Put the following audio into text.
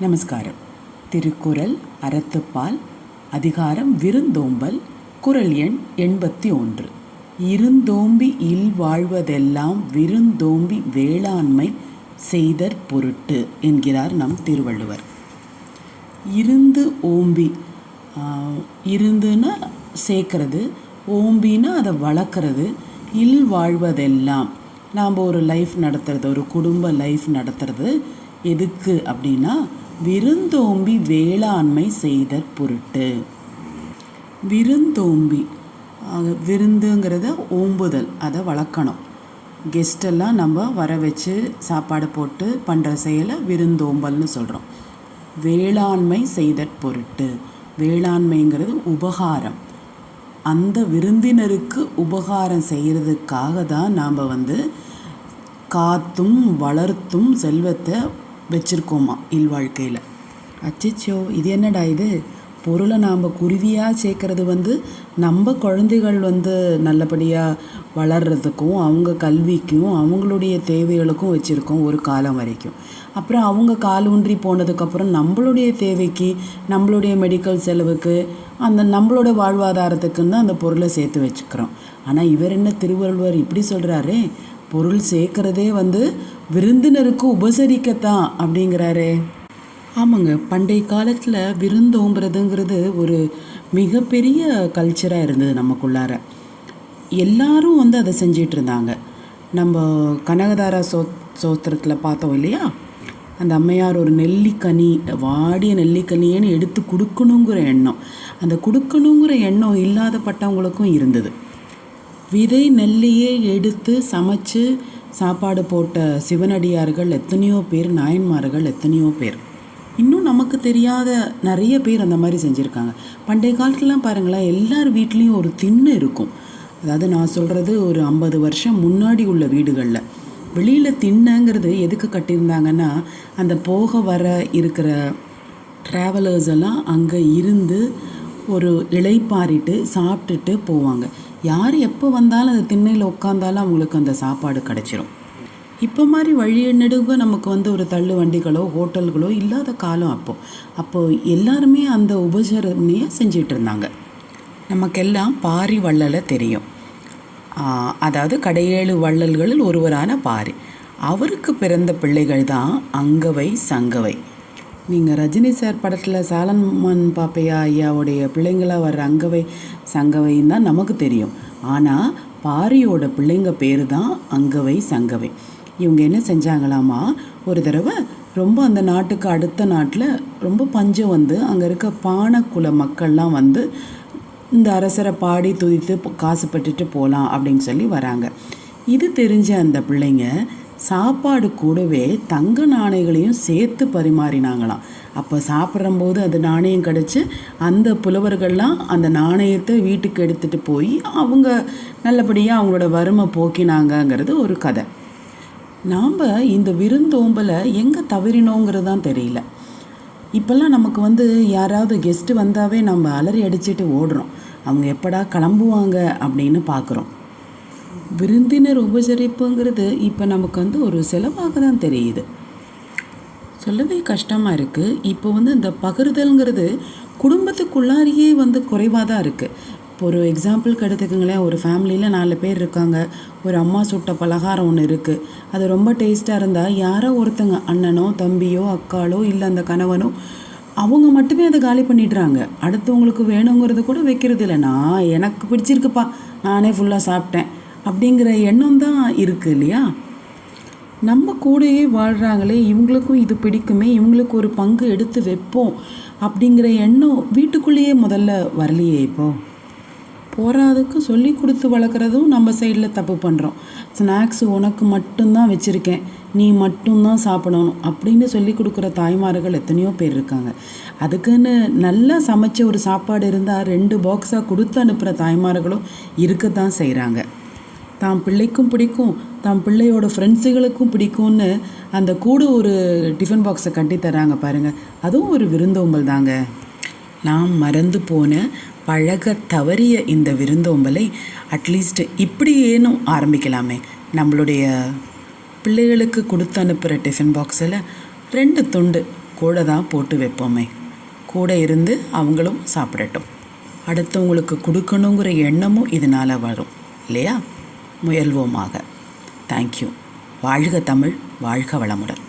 நமஸ்காரம். திருக்குறள் அறத்துப்பால் அதிகாரம் விருந்தோம்பல் குறள் எண் எண்பத்தி ஒன்று இருந்தோம்பி இல் வாழ்வதெல்லாம் விருந்தோம்பி வேளாண்மை செய்தற் பொருட்டு என்கிறார் நம் திருவள்ளுவர். இருந்து ஓம்பி இருந்துன்னா சேர்க்கறது ஓம்பின்னா அதை வளர்க்குறது இல் வாழ்வதெல்லாம். நாம் ஒரு லைஃப் நடத்துறது ஒரு குடும்ப லைஃப் நடத்துறது எதுக்கு அப்படின்னா விருந்தோம்பி வேளாண்மை செய்தற் பொருட்டு. விருந்தோம்பி விருந்துங்கிறத ஓம்புதல் அதை வளர்க்கணும். கெஸ்டெல்லாம் நம்ம வர வச்சு சாப்பாடு போட்டு பண்ணுற செயலை விருந்தோம்பல்னு சொல்கிறோம் வேளாண்மை செய்தற் பொருட்டு. வேளாண்மைங்கிறது உபகாரம். அந்த விருந்தினருக்கு உபகாரம் செய்கிறதுக்காக தான் நாம் வந்து காத்தும் வளர்த்தும் செல்வத்தை வச்சுருக்கோமா இல்வாழ்க்கையில் அச்சிச்சோ இது என்னடா இது? பொருளை நாம் குருவியாக சேர்க்கறது வந்து நம்ம குழந்தைகள் வந்து நல்லபடியாக வளர்கிறதுக்கும் அவங்க கல்விக்கும் அவங்களுடைய தேவைகளுக்கும் வச்சுருக்கோம் ஒரு காலம் வரைக்கும். அப்புறம் அவங்க கால் ஊன்றி போனதுக்கப்புறம் நம்மளுடைய தேவைக்கு நம்மளுடைய மெடிக்கல் செலவுக்கு அந்த நம்மளோட வாழ்வாதாரத்துக்குன்னு தான் அந்த பொருளை சேர்த்து வச்சுக்கிறோம். ஆனால் இவர் என்ன திருவள்ளுவர் இப்படி சொல்கிறாரு பொருள் சேர்க்கறதே வந்து விருந்தினருக்கு உபசரிக்கத்தான் அப்படிங்கிறாரே. ஆமாங்க பண்டைய காலத்தில் விருந்தோம்புறதுங்கிறது ஒரு மிகப்பெரிய கல்ச்சராக இருந்தது நமக்குள்ளார. எல்லாரும் வந்து அதை செஞ்சிட்டு இருந்தாங்க நம்ம கனகதாரா சோ சோத்திரத்தில் பார்த்தோம் இல்லையா? அந்த அம்மையார் ஒரு நெல்லிக்கனி வாடிய நெல்லிக்கனியன்னு எடுத்து கொடுக்கணுங்கிற எண்ணம். அந்த கொடுக்கணுங்கிற எண்ணம் இல்லாதப்பட்டவங்களுக்கும் இருந்தது. விதை நெல்லியே எடுத்து சமைச்சு சாப்பாடு போட்ட சிவனடியார்கள் எத்தனையோ பேர் நாயன்மார்கள் எத்தனையோ பேர். இன்னும் நமக்கு தெரியாத நிறைய பேர் அந்த மாதிரி செஞ்சுருக்காங்க. பண்டைய காலத்துலலாம் பாருங்களேன் எல்லார் வீட்லேயும் ஒரு திண்ணு இருக்கும். அதாவது நான் சொல்கிறது ஒரு ஐம்பது வருஷம் முன்னாடி உள்ள வீடுகளில். வெளியில் திண்ணங்கிறது எதுக்கு கட்டியிருந்தாங்கன்னா அந்த போக வர இருக்கிற ட்ராவலர்ஸ் எல்லாம் அங்கே இருந்து ஒரு இலைப்பாரிட்டு சாப்பிட்டுட்டு போவாங்க. யார் எப்போ வந்தாலும் அந்த திண்ணையில் உட்காந்தாலும் அவங்களுக்கு அந்த சாப்பாடு கிடச்சிரும். இப்போ மாதிரி வழி நெடுக நமக்கு வந்து ஒரு தள்ளு வண்டிகளோ ஹோட்டல்களோ இல்லாத காலம் அப்போது அப்போது எல்லாருமே அந்த உபசரணையை செஞ்சிட்டு இருந்தாங்க. நமக்கெல்லாம் பாரி வள்ளலை தெரியும். அதாவது கடையேழு வள்ளல்களில் ஒருவரான பாரி. அவருக்கு பிறந்த பிள்ளைகள் தான் அங்கவை சங்கவை. நீங்கள் ரஜினி சார் படத்தில் சாலமன் பாப்பையா ஐயாவுடைய பிள்ளைங்களா வர்ற அங்கவை சங்கவைன்னு தான் நமக்கு தெரியும். ஆனால் பாரியோட பிள்ளைங்க பேர் தான் அங்கவை சங்கவை. இவங்க என்ன செஞ்சாங்களாமா ஒரு தடவை ரொம்ப அந்த நாட்டுக்கு அடுத்த நாட்டில் ரொம்ப பஞ்சம் வந்து அங்கே இருக்க பானக்குல மக்கள்லாம் வந்து இந்த அரசரை பாடி துதித்து காசு பட்டுட்டு போகலாம் அப்படின்னு சொல்லி வராங்க. இது தெரிஞ்ச அந்த பிள்ளைங்க சாப்பாடு கூடவே தங்க நாணயங்களையும் சேர்த்து பரிமாறினாங்களாம். அப்போ சாப்பிட்றம்போது அது நாணயம் கிடச்சி அந்த புலவர்கள்லாம் அந்த நாணயத்தை வீட்டுக்கு எடுத்துகிட்டு போய் அவங்க நல்லபடியாக அவங்களோட வறுமை போக்கினாங்கங்கிறது ஒரு கதை. நாம் இந்த விருந்தோம்பலை எங்கே தவறினோங்கிறது தான் தெரியல. இப்போல்லாம் நமக்கு வந்து யாராவது கெஸ்ட்டு வந்தாவே நம்ம அலறி அடிச்சுட்டு ஓடுறோம். அவங்க எப்படா கிளம்புவாங்க அப்படின்னு பார்க்குறோம் விருந்தினர் உபசரிப்புங்கிறது இப்போ நமக்கு வந்து ஒரு செலவாக தான் தெரியுது. சொல்லவே கஷ்டமாக இருக்குது இப்போ வந்து இந்த பகிர்தல்ங்கிறது குடும்பத்துக்குள்ளாரியே வந்து குறைவாக தான் இருக்குது இப்போ ஒரு எக்ஸாம்பிளுக்கு எடுத்துக்கோங்களேன். ஒரு ஃபேமிலியில் நாலு பேர் இருக்காங்க. ஒரு அம்மா சுட்ட பலகாரம் ஒன்று இருக்குது அது ரொம்ப டேஸ்ட்டாக இருந்தால் யாரோ ஒருத்தங்க அண்ணனோ தம்பியோ அக்காளோ இல்லை அந்த கணவனோ அவங்க மட்டுமே அதை காலி பண்ணிடுறாங்க. அடுத்தவங்களுக்கு வேணுங்கிறது கூட வைக்கிறது இல்லை நான் எனக்கு பிடிச்சிருக்குப்பா. நானே ஃபுல்லாக சாப்பிட்டேன். அப்படிங்கிற எண்ணம் தான் இருக்குது இல்லையா? நம்ம கூடயே வாழ்கிறாங்களே இவங்களுக்கும் இது பிடிக்குமே இவங்களுக்கு ஒரு பங்கு எடுத்து வைப்போம் அப்படிங்கிற எண்ணம் வீட்டுக்குள்ளேயே முதல்ல வரலையே இப்போ. போகிறதுக்கு சொல்லி கொடுத்து வளர்க்குறதும் நம்ம சைடில் தப்பு பண்ணுறோம் ஸ்நாக்ஸ் உனக்கு மட்டும்தான் வச்சுருக்கேன் நீ மட்டும்தான் சாப்பிடணும் அப்படின்னு சொல்லி கொடுக்குற தாய்மார்கள் எத்தனையோ பேர் இருக்காங்க. அதுக்குன்னு நல்லா சமைச்ச ஒரு சாப்பாடு இருந்தால் ரெண்டு பாக்ஸாக கொடுத்து அனுப்புகிற தாய்மார்களும் இருக்க தான் செய்கிறாங்க தான் பிள்ளைக்கும் பிடிக்கும் தான் பிள்ளையோட ஃப்ரெண்ட்ஸுகளுக்கும் பிடிக்கும்னு அந்த கூட ஒரு டிஃபன் பாக்ஸை கட்டி தராங்க பாருங்கள் அதுவும் ஒரு விருந்தோம்பல் தாங்க. நாம் மறந்து போன பழக தவறிய இந்த விருந்தோம்பலை அட்லீஸ்ட் இப்படி ஏனும் ஆரம்பிக்கலாமே. நம்மளுடைய பிள்ளைகளுக்கு கொடுத்து அனுப்புகிற டிஃபன் பாக்ஸில் ரெண்டு துண்டு கூட தான் போட்டு வைப்போமே. கூட இருந்து அவங்களும் சாப்பிடட்டும். அடுத்தவங்களுக்கு கொடுக்கணுங்கிற எண்ணமும் இதனால் வரும் இல்லையா? முயல்வோமாக. தேங்க்யூ வாழ்க தமிழ் வாழ்க வளமுடன்.